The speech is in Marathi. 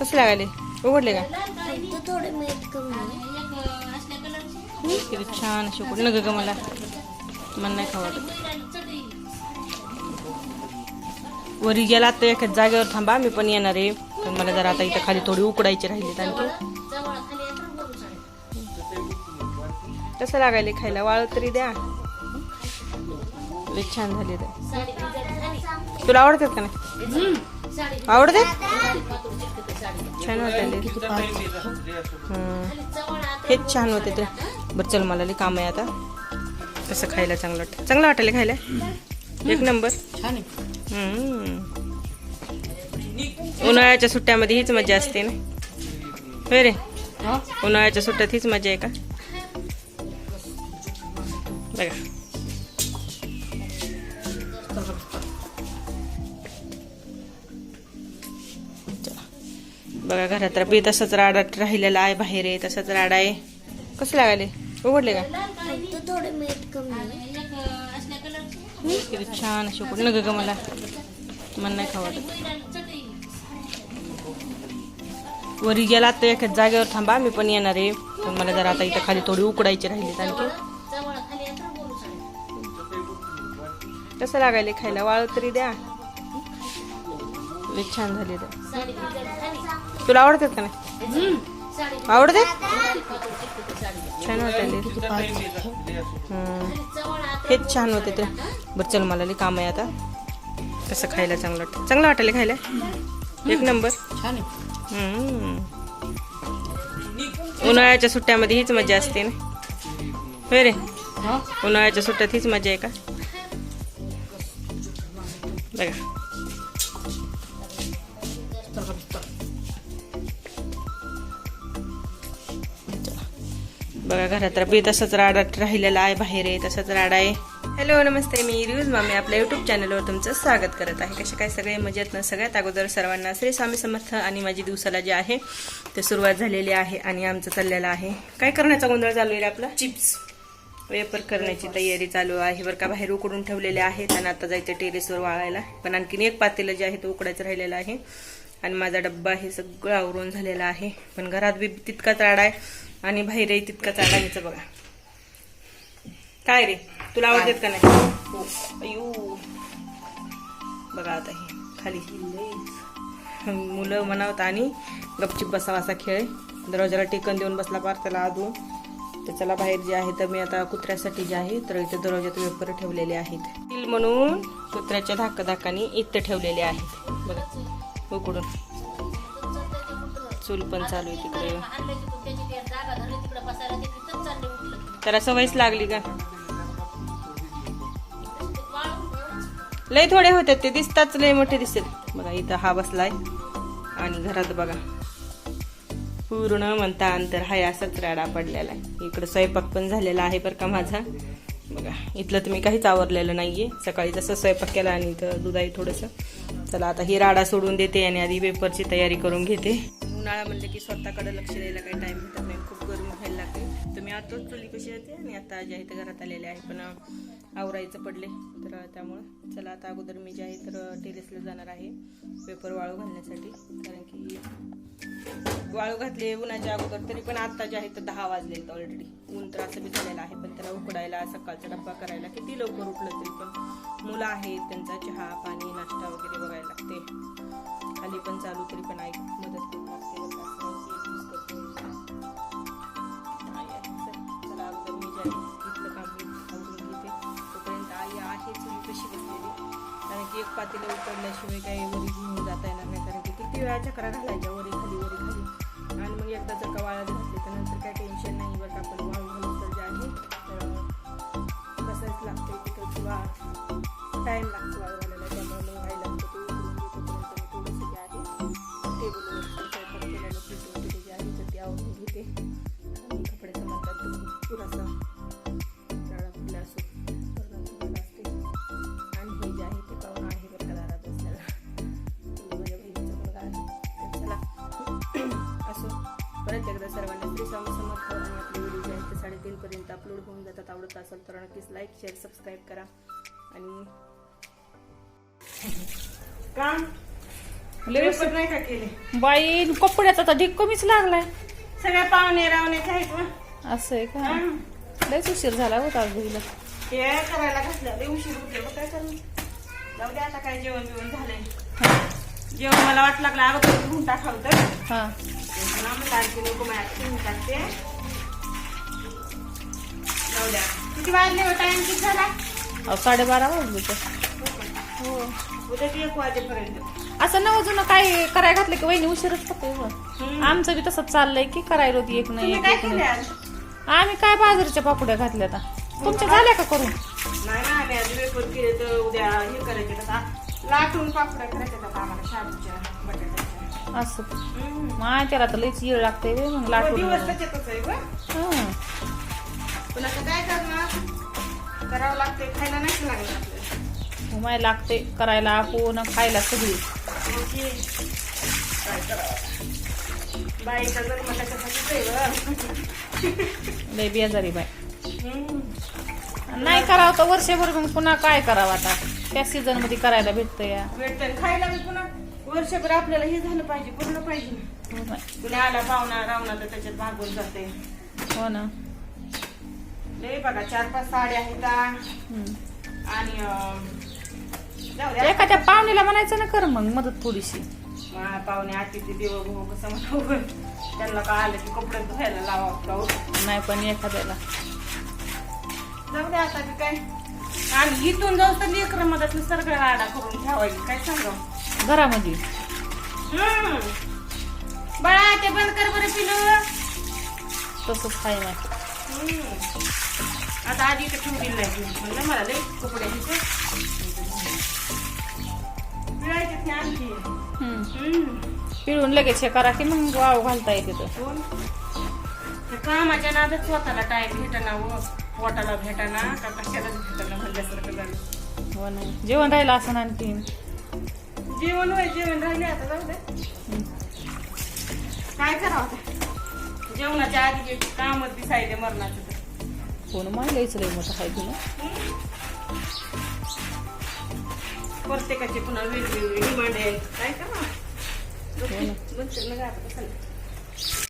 कसं लागायले? उघडले का? फक्त थोडे मीठ कमी किती छान अशी उघड नग ग मला. मला नाही खावं वाटत वरी गेला तर एखाद जागेवर थांबा मी पण येणार आहे. पण मला जरा आता इथं खाली थोडी उकडायची राहिली आणखी. कसं लागायले खायला? वाळ तरी द्या. छान झाले ते तुला आवडतात का नाही? आवडते छान वाटले हेच छान होते ते. बरं चल मला काम आहे आता. कसं खायला चांगलं वाटतं. चांगलं वाटायला खायला? एक नंबर. उन्हाळ्याच्या सुट्ट्यामध्ये हीच मजा असते ना? होय रे. हा? उन्हाळ्याच्या सुट्ट्यात हीच मजा आहे का? बघा. बघा घरात तर बी तसंच राडा राहिलेला आहे बाहेर आहे तसंच राडा आहे. कसं लागायले? उघडले का? किती छान अशी उघडलं. ग मला. मन नाही खावत वरी गेला तर एखाद जागेवर थांबा मी पण येणार आहे. पण मला जरा आता इथं खाली थोडी उकडायची राहिली आणखी. कसं लागायले खायला? वाळ तरी द्या. छान झाली तर. तुला आवडतात का नाही? आवडते छान वाटले हेच छान होते ते. बरं चल मला काम आहे आता. कसं खायला चांगलं वाटतं? चांगलं वाटायला खायला? एक नंबर. उन्हाळ्याच्या सुट्ट्यामध्ये हीच मजा असते ना? होय रे? हा? उन्हाळ्याच्या सुट्ट्यात हीच मजा आहे का? बघा. बघा घरात बी तसंच राडा राहिलेला आहे बाहेर आहे तसंच राडा आहे. हॅलो नमस्ते मी रिव्यूज मामी. आपल्या युट्यूब चॅनलवर तुमचं स्वागत करत आहे. कसे काय? सगळे मजेत ना? सगळ्यात अगोदर सर्वांना श्री स्वामी समर्थ आणि माझी दिवसाला जे आहे ते सुरुवात झालेली आहे आणि आमचं चाललेलं आहे. काय करण्याचा गोंधळ चालू आहे आपला? चिप्स वेपर करण्याची तयारी चालू आहे. बरं का बाहेर उकडून ठेवलेले आहेत आणि आता जायचं टेरेसवर वाळायला. पण आणखीन एक पातेलं जे आहे ते उकडायचं राहिलेलं आहे. आणि माझा डब्बा हे सगळं आवरून झालेला आहे. पण घरात बी तितकाच राडा आहे. आणि बाहेरही तितकाच राडा घ्यायचं बघा. काय रे? तुला आवडतात का नाही? अयो बघा आता हे खाली. मुलं म्हणावत आणि गपचिप बसावा असा खेळ. दरवाजाला टेकन देऊन बसला पार त्याला आदून तर चला बाहेर जे आहे तर मी आता कुत्र्यासाठी जे आहे तर इथे दरवाजात वेपर ठेवलेले आहेत. स्टील म्हणून कुत्र्याच्या धाक धाकाने इथं ठेवलेले आहेत. बघा. उकडून चूल पण चालू आहे तिकडे. त्याला सवयच लागली का? लय थोडे होते ते दिसताच लय मोठे दिसतात बघा इथं हा बसलाय. आणि घरात बघा. पूर्ण म्हणता अंतर हाय असाच राडा पडलेला आहे. इकडं स्वयंपाक पण झालेला आहे बरं का माझा. बघा इथलं मी काहीच आवरलेलं नाहीये. सकाळी जसं स्वयंपाक केला आणि इथं दूध आहे थोडंसं. चला आता ही राडा सोडून देते आणि आधी वेपरची तयारी करून घेते. उन्हाळा म्हणलं की स्वतःकडे लक्ष द्यायला काही टाइम भेटत नाही. खूप गरम व्हायला लागते तर मी आताच चुली कशी येते आणि आता जे आहे तर घरात आलेले आहे. पण आवरायचं पडले. तर त्यामुळं चला आता अगोदर मी जे आहे तर टेरेसला जाणार आहे. पेपर वाळू घालण्यासाठी. कारण की वाळू घातले उन्हाच्या अगोदर तरी पण आता जे आहे तर दहा वाजले ऑलरेडी ऊन तर असं बी झालेलं आहे पण त्याला उकडायला सकाळचा डब्बा करायला किती लवकर उठलं तरी पण मुलं आहेत त्यांचा चहा पाणी नाश्ता वगैरे बघायला लागते. खाली पण चालू तरी पण ऐक मदत पातेलं उकडल्याशिवाय काही वरी घेऊन जाता येणार नाही कारण की किती वेळा चक्रा घालायच्या वरी खाली वरी खाली. आणि मग एकदा जर का वाळत घातली तर नंतर काही टेन्शन नाही बरं आपण वाळू घालून तर जे आहे तर कसंच लागते तिकडे किंवा टाईम लागतो वाळू परत एकदा सर्वांना श्री स्वामी समर्थ आणि आपले व्हिडिओ जे आहेत ते साडेतीनपर्यंत अपलोड होऊन जातात. आवडत असेल तर नक्कीच लाईक शेअर सबस्क्राईब करा. आणि का लय स्वयंपाक नाही का केले? बाई कपड्याचा तर ढीक कमीच लागलाय. सगळ्या पाहुणे आहेत ना असं आहे का? हं. लयच उशीर झाला होता आज घरीला ते करायला घातलं. लय उशीर होते मग काय करू? जाऊ दे आता काय जेवण बिवण झालंय जेवण मला वाट लागलं अगोदर धुवून टाकावं तर हा. जाऊ द्या किती वाजले हो। टाइम किती झाला साडेबारा वाजले तर हो उद्या ती। एक वाजेपर्यंत असं नवं जुनं काय करायला घातलं की वहिनी उशीरच हम्म. आम्ही बी तसंच चाललंय की करायला होती एक नाही आम्ही काय बाजारच्या पापड्या घातल्या आता. तुमच्या झाल्या का करून? नाही ना आम्ही आज वेपर केले तर उद्या हे करायचे लाटून पापड्या करायच्या आता आम्हाला शाबूच्या बटाट्याच्या. असं. माय त्याला तर लईच येळ लागते मग मग लाटून दिवस त्याच्यातच आहे गं. हं. पण आता काय करणार करावं लागते खायला नाही लागलं आपल्याला मग माय लागते करायला आपण खायला सगळी ओके. काय करावं बाईचा जन्म त्याच्यासाठीच आहे गं. लय बेजारी बाय हम्म. नाही करावं तर वर्षभर मग पुन्हा काय करावं आता त्या सीझनमध्ये करायला भेटतं या भेटतं खायला बी पुन्हा वर्षभर आपल्याला हे झालं पाहिजे पूर्ण पाहिजे. ना. पुण्या आला पाहुणा रावणा तर त्याच्यात भागून जाते हो ना. लय बघा चार पाच साड्या आहेत. आणि अं, जाऊ द्या. एखाद्या पाहुणीला म्हणायचं ना कर मग मदत थोडीशी. पाहुणे अतिथी देव भाऊ कसं म्हणावं. त्यांना का आलं की कपडे धुवायला लावा नाही पण एखाद्याला. जाऊ द्या आता काय. आणि इथून जाऊ तर लेकर मदत सगळं आडा करून ठेवायची. काय सांगा घरामध्ये. बाळा ते बंद कर बरं पिलं. तसंच आहे हम्म. आता आधी इथे ठेवली नाही म्हणलं मला लई कपडे तिथे पिळायचे ते आणखी. हम्म. हम्म. पिळून लगेच हे करा की मग वाव घालता येते तर. कोण? कामाच्या नादात स्वतःला टाइम भेटाना व पोटाला भेटाना. का कशाला भेटाना म्हणल्यासारखं झालं. हो जेवण राहिलं असं आणखी जेवण होय जेवण राहिले आता जाऊ दे. काय करावं आता? जेवणाच्या आधी कामच दिसायले मरणाचं. तर. कोण माय लयच लय मोठं आहे तुला प्रत्येकाची पुन्हा वेगवेगळी डिमांड आहे. काय करा हो ना. म्हणते ना गं आता कसं